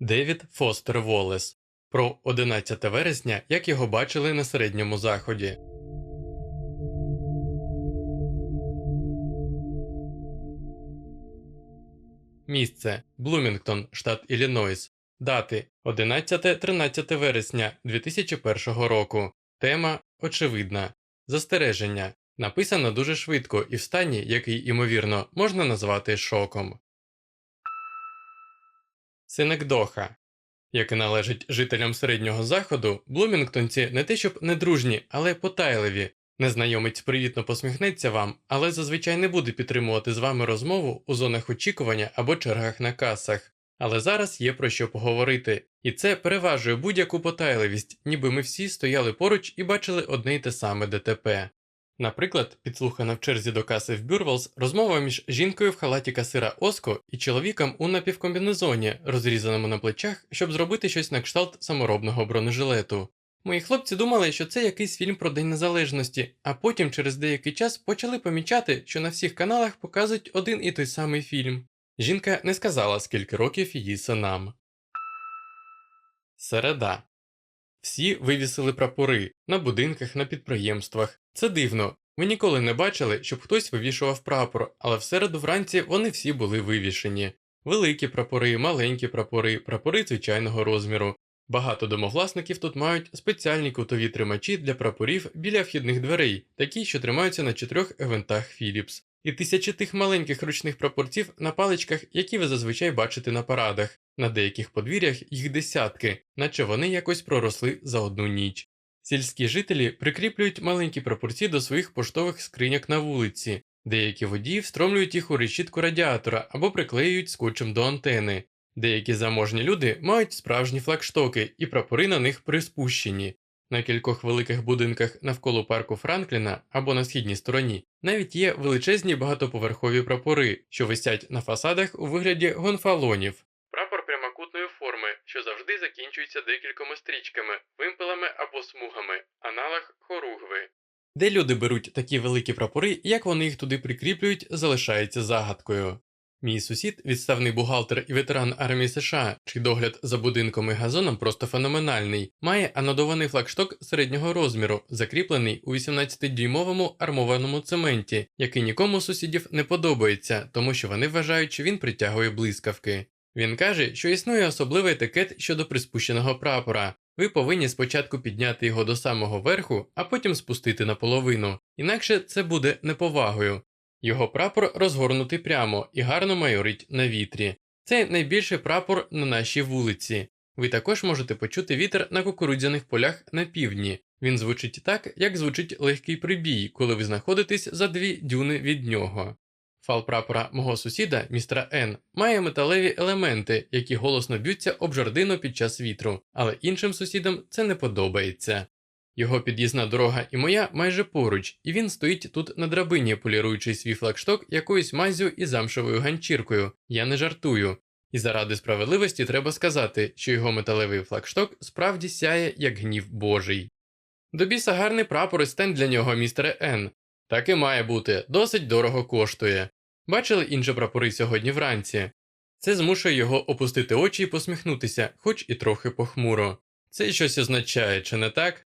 Девід Фостер Волес про 11 вересня, як його бачили на середньому заході. Місце Блумінгтон, штат Іллінойс. Дати 11-13 вересня 2001 року. Тема очевидна. Застереження. Написано дуже швидко і в стані, який, імовірно, можна назвати шоком. Синекдоха. Як і належить жителям середнього заходу, блумінгтонці не те щоб не дружні, але потайливі. Незнайомець привітно посміхнеться вам, але зазвичай не буде підтримувати з вами розмову у зонах очікування або чергах на касах. Але зараз є про що поговорити, і це переважує будь-яку потайливість, ніби ми всі стояли поруч і бачили одне й те саме ДТП. Наприклад, підслухана в черзі до каси в Бюрвелс розмова між жінкою в халаті касира Оско і чоловіком у напівкомбінезоні, розрізаному на плечах, щоб зробити щось на кшталт саморобного бронежилету. Мої хлопці думали, що це якийсь фільм про День Незалежності, а потім через деякий час почали помічати, що на всіх каналах показують один і той самий фільм. Жінка не сказала, скільки років її синам. Середа. Всі вивісили прапори на будинках, на підприємствах. Це дивно. Ви ніколи не бачили, щоб хтось вивішував прапор, але в середу вранці вони всі були вивішені. Великі прапори, маленькі прапори, прапори звичайного розміру. Багато домовласників тут мають спеціальні кутові тримачі для прапорів біля вхідних дверей, такі, що тримаються на чотирьох евентах Philips. І тисячі тих маленьких ручних прапорців на паличках, які ви зазвичай бачите на парадах. На деяких подвір'ях їх десятки, наче вони якось проросли за одну ніч. Сільські жителі прикріплюють маленькі прапорці до своїх поштових скриньок на вулиці, деякі водії встромлюють їх у решітку радіатора або приклеюють скотчем до антени. Деякі заможні люди мають справжні флагштоки і прапори на них приспущені. На кількох великих будинках навколо парку Франкліна або на східній стороні навіть є величезні багатоповерхові прапори, що висять на фасадах у вигляді гонфалонів. Що завжди закінчується декількома стрічками, вимпелами або смугами, аналог хоругви. Де люди беруть такі великі прапори, як вони їх туди прикріплюють, залишається загадкою. Мій сусід, відставний бухгалтер і ветеран армії США, чий догляд за будинком і газоном просто феноменальний, має анодований флагшток середнього розміру, закріплений у 18-дюймовому армованому цементі, який нікому сусідів не подобається, тому що вони вважають, що він притягує блискавки. Він каже, що існує особливий етикет щодо приспущеного прапора. Ви повинні спочатку підняти його до самого верху, а потім спустити наполовину, інакше це буде неповагою. Його прапор розгорнутий прямо і гарно майорить на вітрі. Це найбільший прапор на нашій вулиці. Ви також можете почути вітер на кукурудзяних полях на півдні. Він звучить так, як звучить легкий прибій, коли ви знаходитесь за дві дюни від нього. Фал прапора мого сусіда, містера Н, має металеві елементи, які голосно б'ються об жердину під час вітру, але іншим сусідам це не подобається. Його під'їзна дорога і моя майже поруч, і він стоїть тут на драбині, поліруючи свій флагшток якоюсь мазю і замшевою ганчіркою. Я не жартую. І заради справедливості треба сказати, що його металевий флагшток справді сяє як гнів божий. До біса гарний прапор і стенд для нього, містере Н. Так і має бути, досить дорого коштує. Бачили інші прапори сьогодні вранці. Це змушує його опустити очі і посміхнутися, хоч і трохи похмуро. Це щось означає, чи не так?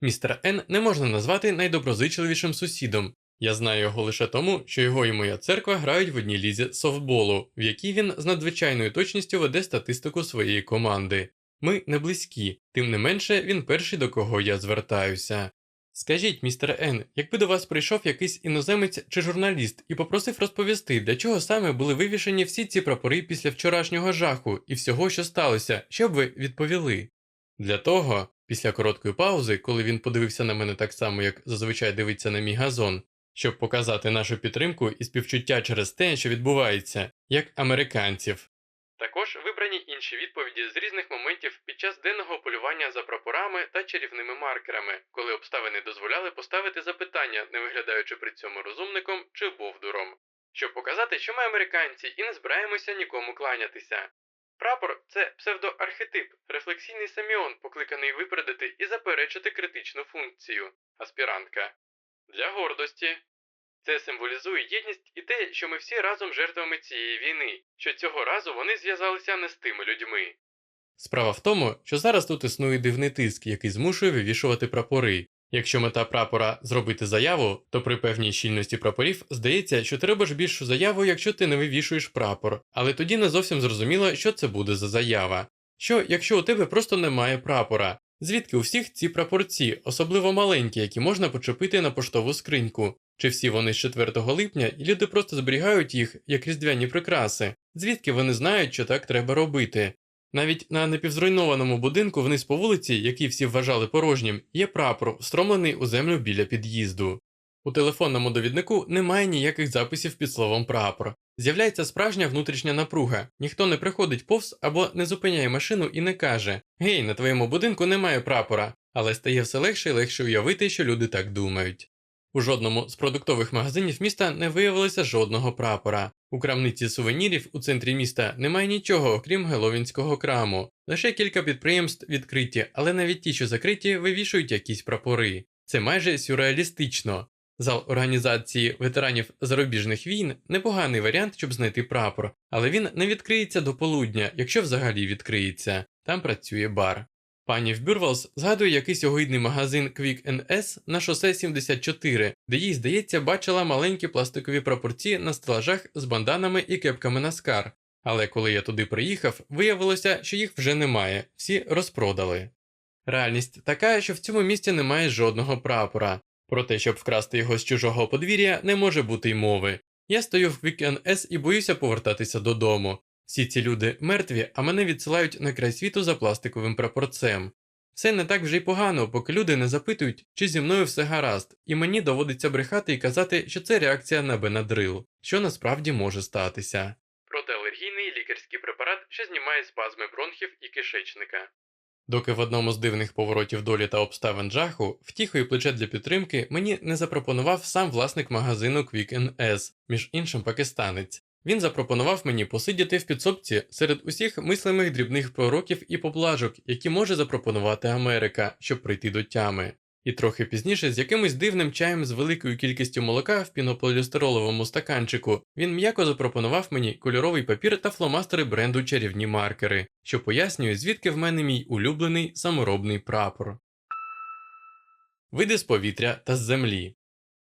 Містер Н не можна назвати найдоброзичливішим сусідом. Я знаю його лише тому, що його і моя церква грають в одній лізі софтболу, в якій він з надзвичайною точністю веде статистику своєї команди. Ми не близькі, тим не менше він перший до кого я звертаюся. Скажіть, містер Н, якби до вас прийшов якийсь іноземець чи журналіст і попросив розповісти, для чого саме були вивішені всі ці прапори після вчорашнього жаху і всього, що сталося, що б ви відповіли? Для того, після короткої паузи, коли він подивився на мене так само, як зазвичай дивиться на мій газон, щоб показати нашу підтримку і співчуття через те, що відбувається, як американців. Також вибрані інші відповіді з різних моментів під час денного полювання за прапорами та чарівними маркерами, коли обставини дозволяли поставити запитання, не виглядаючи при цьому розумником чи бовдуром, щоб показати, що ми американці і не збираємося нікому кланятися. Прапор це псевдоархетип, рефлексійний саміон, покликаний випередити і заперечити критичну функцію, аспірантка. Для гордості. Це символізує єдність і те, що ми всі разом жертвами цієї війни, що цього разу вони зв'язалися не з тими людьми. Справа в тому, що зараз тут існує дивний тиск, який змушує вивішувати прапори. Якщо мета прапора зробити заяву, то при певній щільності прапорів здається, що треба ж більшу заяву, якщо ти не вивішуєш прапор, але тоді не зовсім зрозуміло, що це буде за заява. Що, якщо у тебе просто немає прапора? Звідки у всіх ці прапорці, особливо маленькі, які можна почепити на поштову скриньку? Чи всі вони з 4 липня, і люди просто зберігають їх як різдвяні прикраси? Звідки вони знають, що так треба робити? Навіть на напівзруйнованому будинку вниз по вулиці, який всі вважали порожнім, є прапор, встромлений у землю біля під'їзду. У телефонному довіднику немає ніяких записів під словом прапор. З'являється справжня внутрішня напруга. Ніхто не приходить повз або не зупиняє машину і не каже: Гей, на твоєму будинку немає прапора, але стає все легше і легше уявити, що люди так думають. У жодному з продуктових магазинів міста не виявилося жодного прапора. У крамниці сувенірів у центрі міста немає нічого, окрім геловінського краму. Лише кілька підприємств відкриті, але навіть ті, що закриті, вивішують якісь прапори. Це майже сюрреалістично. Зал організації ветеранів зарубіжних війн непоганий варіант, щоб знайти прапор, але він не відкриється до полудня, якщо взагалі відкриється. Там працює бар. Пані Вбюрвалс згадує якийсь огидний магазин Quick NS на шосе 74, де їй, здається, бачила маленькі пластикові прапорці на стелажах з банданами і кепками на скар. Але коли я туди приїхав, виявилося, що їх вже немає, всі розпродали. Реальність така, що в цьому місті немає жодного прапора. Про те, щоб вкрасти його з чужого подвір'я, не може бути й мови. Я стою в Weekend S і боюся повертатися додому. Всі ці люди мертві, а мене відсилають на край світу за пластиковим прапорцем. Все не так вже й погано, поки люди не запитують, чи зі мною все гаразд, і мені доводиться брехати і казати, що це реакція на бенадрил, що насправді може статися. Протиалергійний лікарський препарат, що знімає спазми бронхів і кишечника. Доки в одному з дивних поворотів долі та обставин жаху, втіхою плече для підтримки мені не запропонував сам власник магазину Quick N.S., між іншим пакистанець. Він запропонував мені посидіти в підсобці серед усіх мислимих дрібних пророків і поблажок, які може запропонувати Америка, щоб прийти до тями. І трохи пізніше з якимось дивним чаєм з великою кількістю молока в пінополістироловому стаканчику він м'яко запропонував мені кольоровий папір та фломастери бренду чарівні маркери, що пояснює, звідки в мене мій улюблений саморобний прапор. Види з повітря та з землі.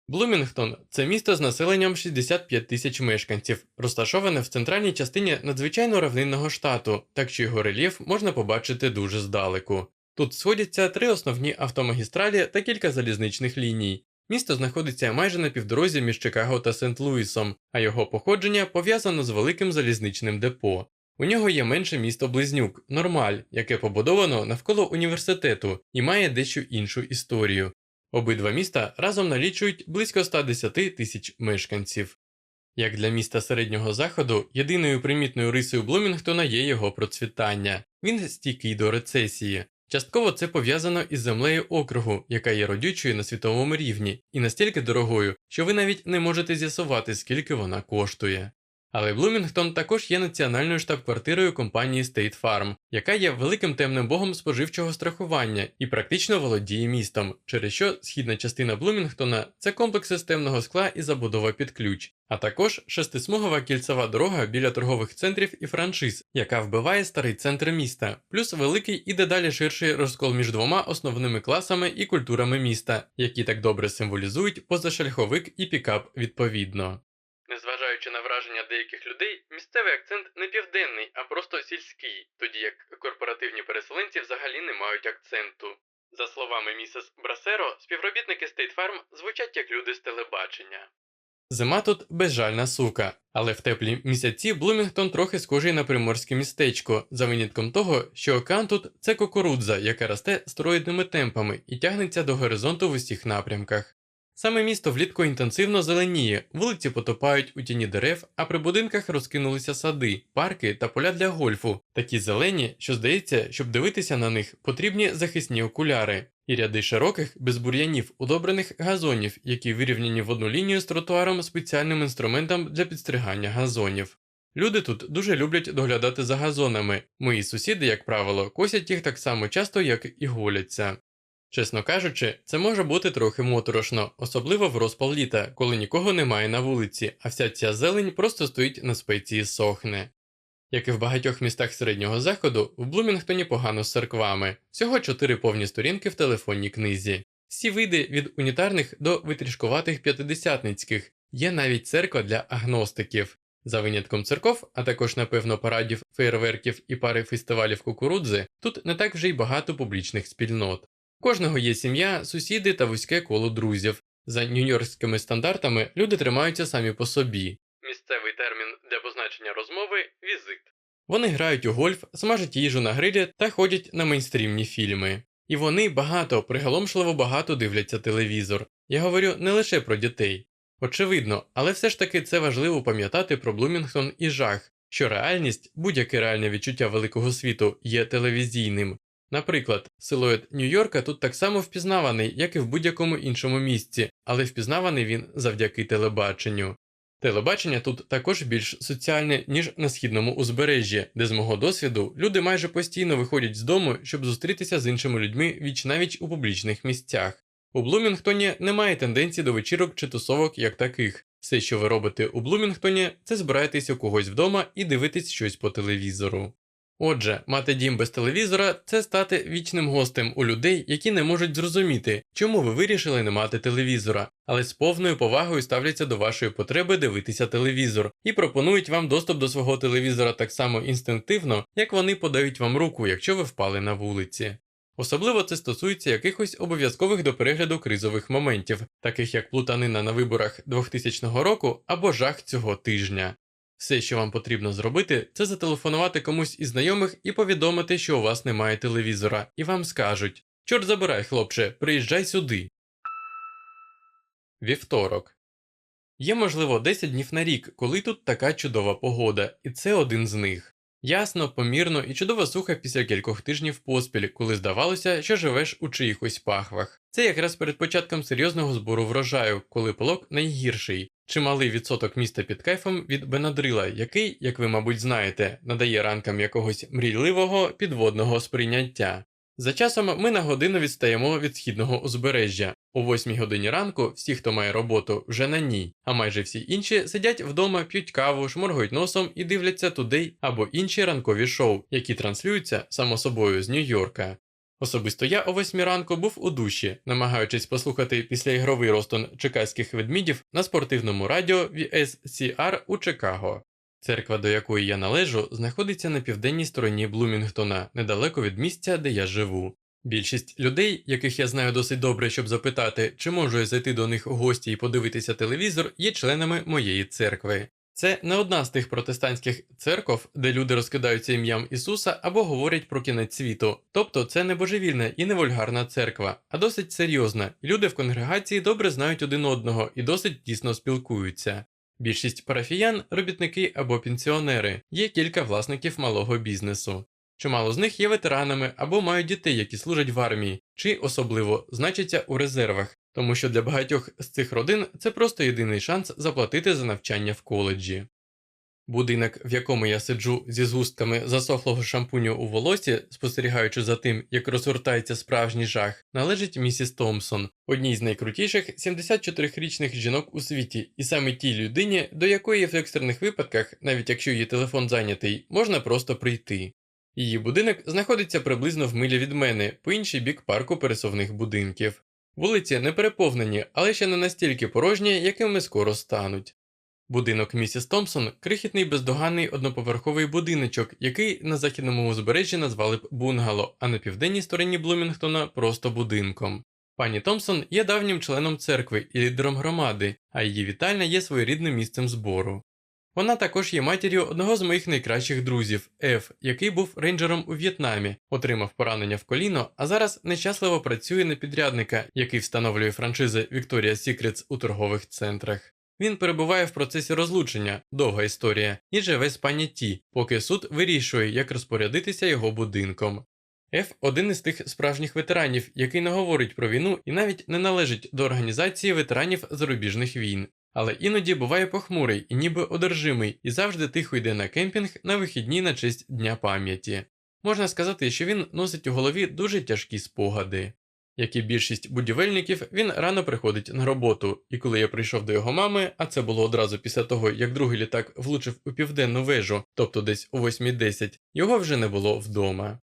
Блумінгтон це місто з населенням 65 тисяч мешканців, розташоване в центральній частині надзвичайно равнинного штату, так що його рельєф можна побачити дуже здалеку. Тут сходяться три основні автомагістралі та кілька залізничних ліній. Місто знаходиться майже на півдорозі між Чикаго та Сент-Луісом, а його походження пов'язано з великим залізничним депо. У нього є менше місто Близнюк, Нормаль, яке побудовано навколо університету і має дещо іншу історію. Обидва міста разом налічують близько 110 тисяч мешканців. Як для міста середнього заходу, єдиною примітною рисою Блумінгтона є його процвітання. Він стійкий до рецесії. Частково це пов'язано із землею округу, яка є родючою на світовому рівні, і настільки дорогою, що ви навіть не можете з'ясувати, скільки вона коштує. Але Блумінгтон також є національною штаб-квартирою компанії State Farm, яка є великим темним богом споживчого страхування і практично володіє містом, через що східна частина Блумінгтона це комплекс системного скла і забудова під ключ, а також шестисмугова кільцева дорога біля торгових центрів і франшиз, яка вбиває старий центр міста, плюс великий і дедалі ширший розкол між двома основними класами і культурами міста, які так добре символізують позашельховик і пікап відповідно. Незважаючи на враження деяких людей, місцевий акцент не південний, а просто сільський, тоді як корпоративні переселенці взагалі не мають акценту. За словами місіс Брасеро, співробітники State Farm звучать як люди з телебачення. Зима тут безжальна сука, але в теплі місяці Блумінгтон трохи схожий на приморське містечко, за винятком того, що океан тут це кукурудза, яка росте строїдними темпами і тягнеться до горизонту в усіх напрямках. Саме місто влітку інтенсивно зеленіє, вулиці потопають у тіні дерев, а при будинках розкинулися сади, парки та поля для гольфу, такі зелені, що здається, щоб дивитися на них, потрібні захисні окуляри, і ряди широких, без бур'янів, удобрених газонів, які вирівняні в одну лінію з тротуаром спеціальним інструментом для підстригання газонів. Люди тут дуже люблять доглядати за газонами. Мої сусіди, як правило, косять їх так само часто, як і голяться. Чесно кажучи, це може бути трохи моторошно, особливо в розпал літа, коли нікого немає на вулиці, а вся ця зелень просто стоїть на спеці і сохне. Як і в багатьох містах середнього заходу, в Блумінгтоні погано з церквами, всього чотири повні сторінки в телефонній книзі. Всі види від унітарних до витрішкуватих п'ятидесятницьких, є навіть церква для агностиків. За винятком церков, а також, напевно, парадів, фейерверків і пари фестивалів кукурудзи, тут не так вже й багато публічних спільнот. Кожного є сім'я, сусіди та вузьке коло друзів. За нью-йоркськими стандартами люди тримаються самі по собі. Місцевий термін для позначення розмови візит. Вони грають у гольф, смажать їжу на грилі та ходять на мейнстрімні фільми. І вони багато, приголомшливо багато дивляться телевізор. Я говорю не лише про дітей. Очевидно, але все ж таки це важливо пам'ятати про Блумінгтон і жах, що реальність, будь-яке реальне відчуття великого світу є телевізійним. Наприклад, силует Нью-Йорка тут так само впізнаваний, як і в будь-якому іншому місці, але впізнаваний він завдяки телебаченню. Телебачення тут також більш соціальне, ніж на східному узбережжі, де з мого досвіду люди майже постійно виходять з дому, щоб зустрітися з іншими людьми віч навіч у публічних місцях. У Блумінгтоні немає тенденції до вечірок чи тусовок як таких. Все, що ви робите у Блумінгтоні, це збираєтесь у когось вдома і дивитесь щось по телевізору. Отже, мати дім без телевізора це стати вічним гостем у людей, які не можуть зрозуміти, чому ви вирішили не мати телевізора, але з повною повагою ставляться до вашої потреби дивитися телевізор і пропонують вам доступ до свого телевізора так само інстинктивно, як вони подають вам руку, якщо ви впали на вулиці. Особливо це стосується якихось обов'язкових до перегляду кризових моментів, таких як плутанина на виборах 2000 року або жах цього тижня. Все, що вам потрібно зробити, це зателефонувати комусь із знайомих і повідомити, що у вас немає телевізора, і вам скажуть: Чорт забирай, хлопче, приїжджай сюди. Вівторок. Є, можливо, 10 днів на рік, коли тут така чудова погода, і це один з них. Ясно, помірно і чудова суха після кількох тижнів поспіль, коли здавалося, що живеш у чиїхось пахвах. Це якраз перед початком серйозного збору врожаю, коли полок найгірший. Чималий відсоток міста під кайфом від Бенадрила, який, як ви, мабуть, знаєте, надає ранкам якогось мрійливого підводного сприйняття. За часом ми на годину відстаємо від східного узбережжя. О 8 годині ранку всі, хто має роботу, вже на ній, а майже всі інші сидять вдома, п'ють каву, шморгують носом і дивляться тудей або інші ранкові шоу, які транслюються само собою з Нью-Йорка. Особисто я о 8 ранку був у душі, намагаючись послухати післяігровий розтон чекаських ведмідів на спортивному радіо VSCR у Чикаго. Церква, до якої я належу, знаходиться на південній стороні Блумінгтона, недалеко від місця, де я живу. Більшість людей, яких я знаю досить добре, щоб запитати, чи можу я зайти до них у гості і подивитися телевізор, є членами моєї церкви. Це не одна з тих протестантських церков, де люди розкидаються ім'ям Ісуса або говорять про кінець світу. Тобто це не божевільна і не вульгарна церква, а досить серйозна, люди в конгрегації добре знають один одного і досить тісно спілкуються. Більшість парафіян робітники або пенсіонери, є кілька власників малого бізнесу. Чимало з них є ветеранами або мають дітей, які служать в армії, чи особливо значаться у резервах, тому що для багатьох з цих родин це просто єдиний шанс заплатити за навчання в коледжі. Будинок, в якому я сиджу зі згустками засохлого шампуню у волосі, спостерігаючи за тим, як розгортається справжній жах, належить місіс Томпсон, одній з найкрутіших 74-річних жінок у світі, і саме тій людині, до якої в екстрених випадках, навіть якщо її телефон зайнятий, можна просто прийти. Її будинок знаходиться приблизно в милі від мене, по інший бік парку пересувних будинків. Вулиці не переповнені, але ще не настільки порожні, якими скоро стануть. Будинок місіс Томпсон крихітний бездоганний одноповерховий будиночок, який на західному узбережжі назвали б бунгало, а на південній стороні Блумінгтона просто будинком. Пані Томпсон є давнім членом церкви і лідером громади, а її вітальня є своєрідним місцем збору. Вона також є матір'ю одного з моїх найкращих друзів, Еф, який був рейнджером у В'єтнамі, отримав поранення в коліно, а зараз нещасливо працює на підрядника, який встановлює франшизи Victoria's Secrets у торгових центрах. Він перебуває в процесі розлучення, довга історія, і живе з пані Ті, поки суд вирішує, як розпорядитися його будинком. Еф один із тих справжніх ветеранів, який не говорить про війну і навіть не належить до організації ветеранів зарубіжних війн, але іноді буває похмурий і ніби одержимий, і завжди тихо йде на кемпінг на вихідні на честь Дня пам'яті. Можна сказати, що він носить у голові дуже тяжкі спогади. Як і більшість будівельників, він рано приходить на роботу, і коли я прийшов до його мами, а це було одразу після того, як другий літак влучив у південну вежу, тобто десь о 8.10, його вже не було вдома.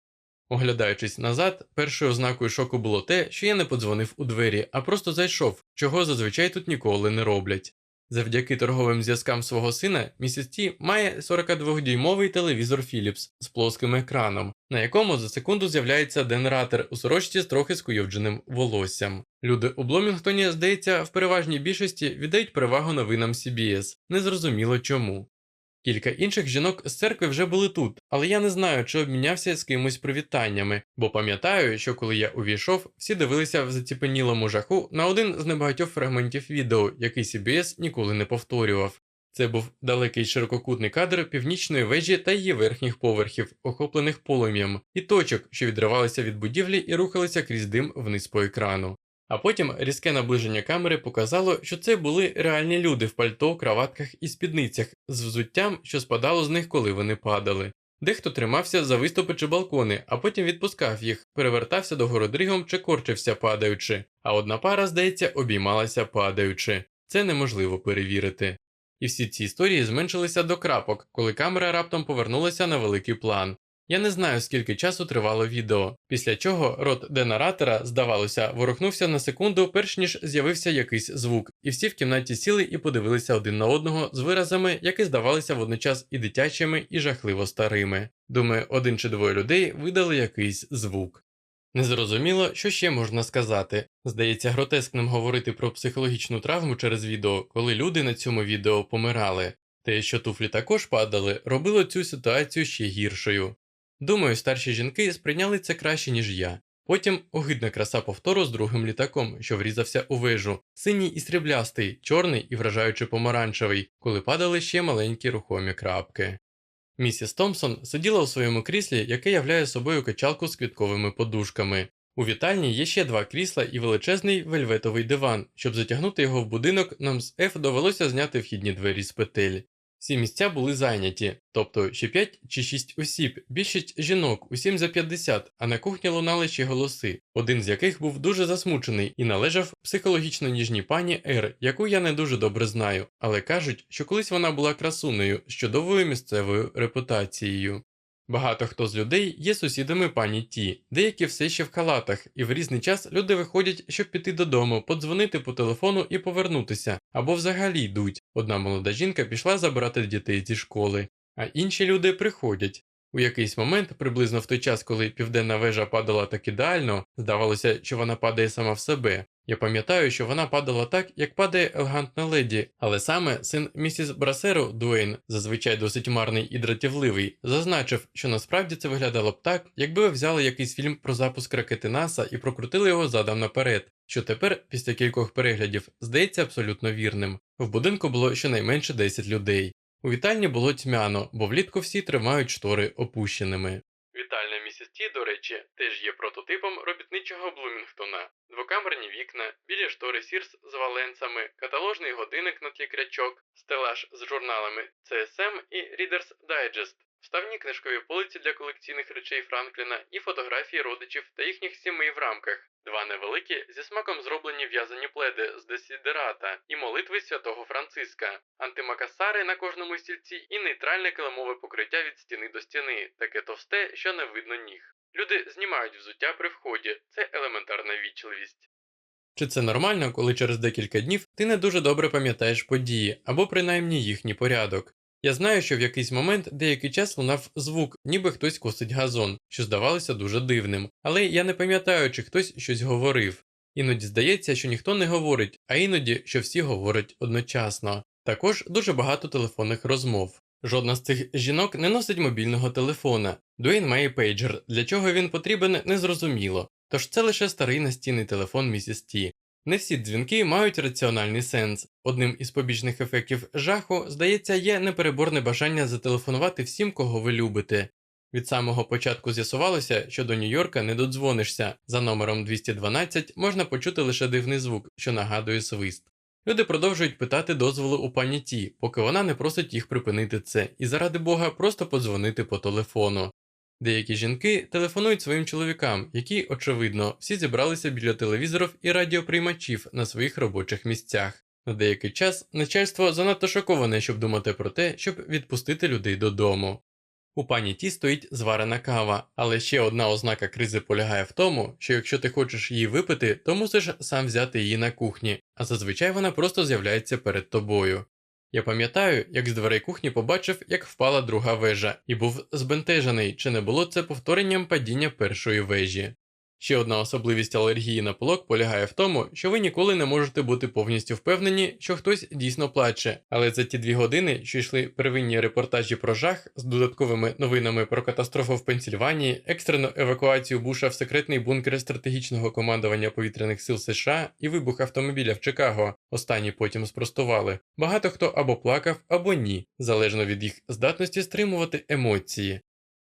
Оглядаючись назад, першою ознакою шоку було те, що я не подзвонив у двері, а просто зайшов, чого зазвичай тут ніколи не роблять. Завдяки торговим зв'язкам свого сина, місіс Ті має 42-дюймовий телевізор Philips з плоским екраном, на якому за секунду з'являється денератор у сорочці з трохи скуйовдженим волоссям. Люди у Бломінгтоні, здається, в переважній більшості віддають перевагу новинам CBS, незрозуміло чому. Кілька інших жінок з церкви вже були тут, але я не знаю, чи обмінявся з кимось привітаннями, бо пам'ятаю, що коли я увійшов, всі дивилися в заціпенілому жаху на один з небагатьох фрагментів відео, який CBS ніколи не повторював. Це був далекий ширококутний кадр північної вежі та її верхніх поверхів, охоплених полум'ям, і точок, що відривалися від будівлі і рухалися крізь дим вниз по екрану. А потім різке наближення камери показало, що це були реальні люди в пальто, краватках і спідницях з взуттям, що спадало з них, коли вони падали. Дехто тримався за виступи чи балкони, а потім відпускав їх, перевертався до городригом чи корчився падаючи, а одна пара, здається, обіймалася падаючи. Це неможливо перевірити. І всі ці історії зменшилися до крапок, коли камера раптом повернулася на великий план. Я не знаю, скільки часу тривало відео, після чого рот денаратора, здавалося, ворухнувся на секунду, перш ніж з'явився якийсь звук, і всі в кімнаті сіли і подивилися один на одного з виразами, які здавалися водночас і дитячими, і жахливо старими. Думаю, один чи двоє людей видали якийсь звук. Незрозуміло, що ще можна сказати. Здається, гротескним говорити про психологічну травму через відео, коли люди на цьому відео помирали. Те, що туфлі також падали, робило цю ситуацію ще гіршою. Думаю, старші жінки сприйняли це краще, ніж я. Потім огидна краса повтору з другим літаком, що врізався у вежу, синій і сріблястий, чорний і вражаючи помаранчевий, коли падали ще маленькі рухомі крапки. Місіс Томпсон сиділа у своєму кріслі, яке являє собою качалку з квітковими подушками. У вітальні є ще два крісла і величезний вельветовий диван. Щоб затягнути його в будинок, нам з Еф довелося зняти вхідні двері з петель. Всі місця були зайняті, тобто ще 5 чи 6 осіб, більшість жінок, усім за 50, а на кухні лунали ще голоси, один з яких був дуже засмучений і належав психологічно ніжній пані Р, яку я не дуже добре знаю, але кажуть, що колись вона була красунею з чудовою місцевою репутацією. Багато хто з людей є сусідами пані Ті, деякі все ще в халатах, і в різний час люди виходять, щоб піти додому, подзвонити по телефону і повернутися, або взагалі йдуть. Одна молода жінка пішла забирати дітей зі школи, а інші люди приходять. У якийсь момент, приблизно в той час, коли південна вежа падала так ідеально, здавалося, що вона падає сама в себе. Я пам'ятаю, що вона падала так, як падає елегантна леді, але саме син місіс Брасеру Дуейн, зазвичай досить марний і дратівливий, зазначив, що насправді це виглядало б так, якби ви взяли якийсь фільм про запуск ракети НАСА і прокрутили його задом наперед, що тепер, після кількох переглядів, здається абсолютно вірним. В будинку було щонайменше 10 людей. У вітальні було тьмяно, бо влітку всі тримають штори опущеними. Вітальня Ті, до речі, теж є прототипом робітничого Блумінгтона. Двокамерні вікна, білі штори Сірс з валенцями, каталожний годинник на тлі крячок, стелаж з журналами CSM і Reader's Digest, вставні книжкові полиці для колекційних речей Франкліна і фотографії родичів та їхніх сімей в рамках, два невеликі зі смаком зроблені в'язані пледи з десідерата і молитви святого Франциска, антимакасари на кожному стільці і нейтральне килимове покриття від стіни до стіни, таке товсте, що не видно ніг. Люди знімають взуття при вході, це елементарна вічливість. Чи це нормально, коли через декілька днів ти не дуже добре пам'ятаєш події або принаймні їхній порядок? Я знаю, що в якийсь момент деякий час лунав звук, ніби хтось косить газон, що здавалося дуже дивним, але я не пам'ятаю, чи хтось щось говорив. Іноді здається, що ніхто не говорить, а іноді, що всі говорять одночасно. Також дуже багато телефонних розмов. Жодна з цих жінок не носить мобільного телефона. Дуейн має пейджер, для чого він потрібен, незрозуміло. Тож це лише старий настінний телефон місіс Ті. Не всі дзвінки мають раціональний сенс. Одним із побічних ефектів жаху, здається, є непереборне бажання зателефонувати всім, кого ви любите. Від самого початку з'ясувалося, що до Нью-Йорка не додзвонишся. За номером 212 можна почути лише дивний звук, що нагадує свист. Люди продовжують питати дозволу у пані Ті, поки вона не просить їх припинити це, і заради Бога просто подзвонити по телефону. Деякі жінки телефонують своїм чоловікам, які, очевидно, всі зібралися біля телевізорів і радіоприймачів на своїх робочих місцях. На деякий час начальство занадто шоковане, щоб думати про те, щоб відпустити людей додому. У пані Ті стоїть зварена кава, але ще одна ознака кризи полягає в тому, що якщо ти хочеш її випити, то мусиш сам взяти її на кухні, а зазвичай вона просто з'являється перед тобою. Я пам'ятаю, як з дверей кухні побачив, як впала друга вежа, і був збентежений, чи не було це повторенням падіння першої вежі. Ще одна особливість алергії на пилок полягає в тому, що ви ніколи не можете бути повністю впевнені, що хтось дійсно плаче, але за ті дві години, що йшли первинні репортажі про жах з додатковими новинами про катастрофу в Пенсільванії, екстрену евакуацію Буша в секретний бункер стратегічного командування повітряних сил США і вибух автомобіля в Чикаго, останні потім спростували. Багато хто або плакав, або ні, залежно від їх здатності стримувати емоції.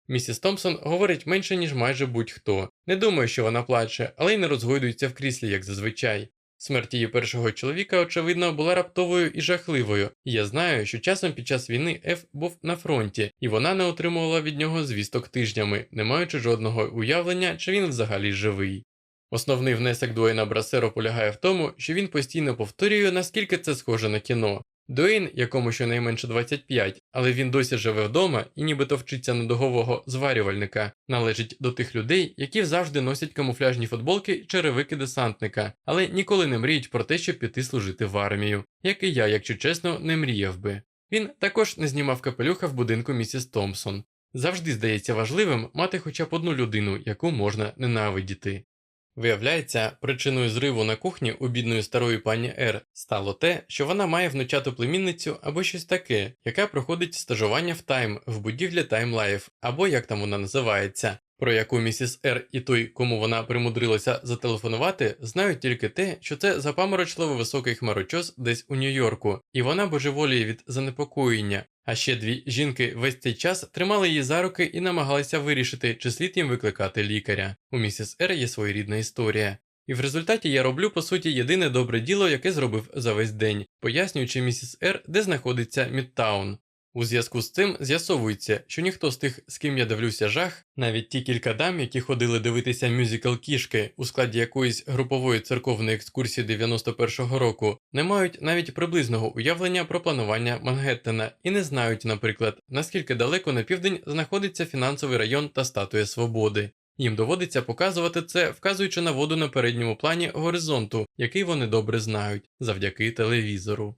Місіс Томпсон говорить менше, ніж майже будь-хто. Не думаю, що вона плаче, але й не розгойдується в кріслі, як зазвичай. Смерть її першого чоловіка, очевидно, була раптовою і жахливою, і я знаю, що часом під час війни Еф був на фронті, і вона не отримувала від нього звісток тижнями, не маючи жодного уявлення, чи він взагалі живий. Основний внесок Дуейна Брасеро полягає в тому, що він постійно повторює, наскільки це схоже на кіно. Дуейн, якому щонайменше 25, але він досі живе вдома і нібито вчиться на догового зварювальника, належить до тих людей, які завжди носять камуфляжні футболки черевики десантника, але ніколи не мріють про те, щоб піти служити в армію, як і я, якщо чесно, не мріяв би. Він також не знімав капелюха в будинку місіс Томпсон. Завжди здається важливим мати хоча б одну людину, яку можна ненавидіти. Виявляється, причиною зриву на кухні у бідної старої пані Р стало те, що вона має внучату племінницю або щось таке, яка проходить стажування в тайм в будівлі Life, або як там вона називається, про яку місіс Р і той, кому вона примудрилася зателефонувати, знають тільки те, що це запаморочливо високий хмарочос десь у Нью-Йорку, і вона божеволіє від занепокоєння. А ще дві жінки весь цей час тримали її за руки і намагалися вирішити, чи слід їм викликати лікаря. У місіс Р є своєрідна історія. І в результаті я роблю по суті єдине добре діло, яке зробив за весь день, пояснюючи місіс Р, де знаходиться Мідтаун. У зв'язку з цим з'ясовується, що ніхто з тих, з ким я дивлюся жах, навіть ті кілька дам, які ходили дивитися мюзикл кішки у складі якоїсь групової церковної екскурсії 91-го року, не мають навіть приблизного уявлення про планування Мангеттена і не знають, наприклад, наскільки далеко на південь знаходиться фінансовий район та статуя свободи. Їм доводиться показувати це, вказуючи на воду на передньому плані горизонту, який вони добре знають, завдяки телевізору.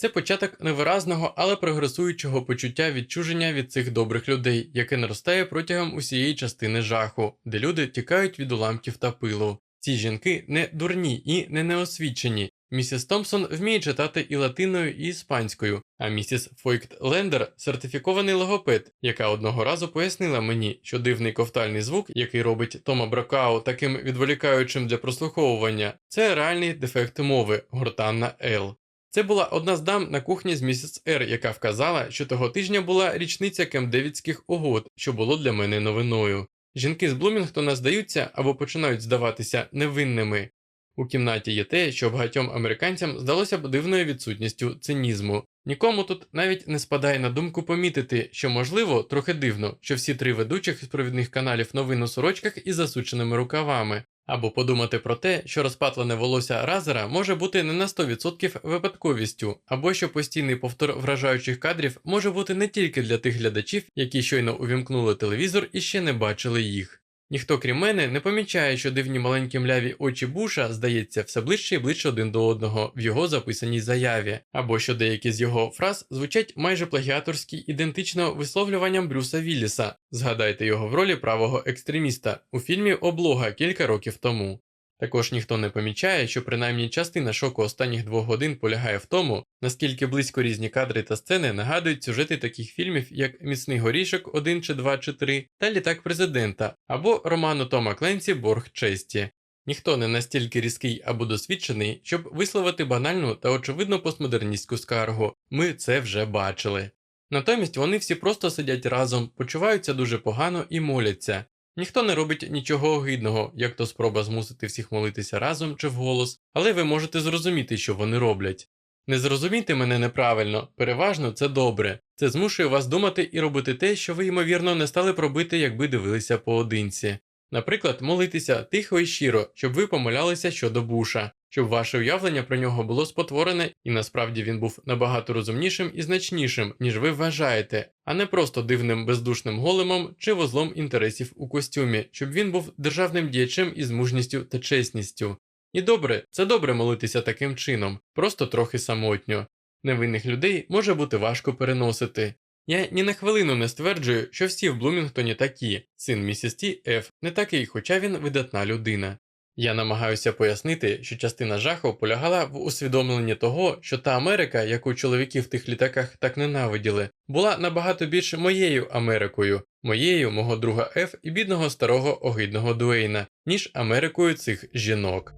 Це початок невиразного, але прогресуючого почуття відчуження від цих добрих людей, яке наростає протягом усієї частини жаху, де люди тікають від уламків та пилу. Ці жінки не дурні і не неосвічені. Місіс Томпсон вміє читати і латиною, і іспанською, а місіс Фойкт Лендер сертифікований логопед, яка одного разу пояснила мені, що дивний ковтальний звук, який робить Тома Бракау таким відволікаючим для прослуховування, це реальний дефект мови гортанна Л. Це була одна з дам на кухні з місіс Р, яка вказала, що того тижня була річниця Кемдевідських угод, що було для мене новиною. Жінки з Блумінгтона здаються або починають здаватися невинними. У кімнаті є те, що багатьом американцям здалося б дивною відсутністю цинізму. Нікому тут навіть не спадає на думку помітити, що можливо трохи дивно, що всі три ведучих з провідних каналів новин у сорочках із засученими рукавами, або подумати про те, що розпатлене волосся разера може бути не на 100% випадковістю, або що постійний повтор вражаючих кадрів може бути не тільки для тих глядачів, які щойно увімкнули телевізор і ще не бачили їх. Ніхто крім мене не помічає, що дивні маленькі мляві очі Буша, здається, все ближче і ближче один до одного в його записаній заяві, або що деякі з його фраз звучать майже плагіаторські ідентично висловлюванням Брюса Вілліса. Згадайте його в ролі правого екстреміста у фільмі Облога кілька років тому. Також ніхто не помічає, що принаймні частина шоку останніх двох годин полягає в тому, наскільки близько різні кадри та сцени нагадують сюжети таких фільмів, як Міцний горішок 1 чи 2 чи 3 та Літак президента або роману Тома Кленсі Борг честі. Ніхто не настільки різкий або досвідчений, щоб висловити банальну та очевидно постмодерністську скаргу ми це вже бачили. Натомість вони всі просто сидять разом, почуваються дуже погано і моляться. Ніхто не робить нічого огидного, як то спроба змусити всіх молитися разом чи вголос, але ви можете зрозуміти, що вони роблять. Не зрозумійте мене неправильно, переважно це добре. Це змушує вас думати і робити те, що ви, ймовірно, не стали б робити, якби дивилися поодинці. Наприклад, молитися тихо і щиро, щоб ви помилялися щодо Буша, щоб ваше уявлення про нього було спотворене, і насправді він був набагато розумнішим і значнішим, ніж ви вважаєте, а не просто дивним бездушним големом чи вузлом інтересів у костюмі, щоб він був державним діячем із мужністю та чесністю. І добре, це добре молитися таким чином, просто трохи самотньо. Невинних людей може бути важко переносити. Я ні на хвилину не стверджую, що всі в Блумінгтоні такі, син місіс Ті Ф не такий, хоча він видатна людина. Я намагаюся пояснити, що частина жаху полягала в усвідомленні того, що та Америка, яку чоловіки в тих літаках так ненавиділи, була набагато більше моєю Америкою, моєю, мого друга Ф і бідного старого огидного Дуейна, ніж Америкою цих жінок.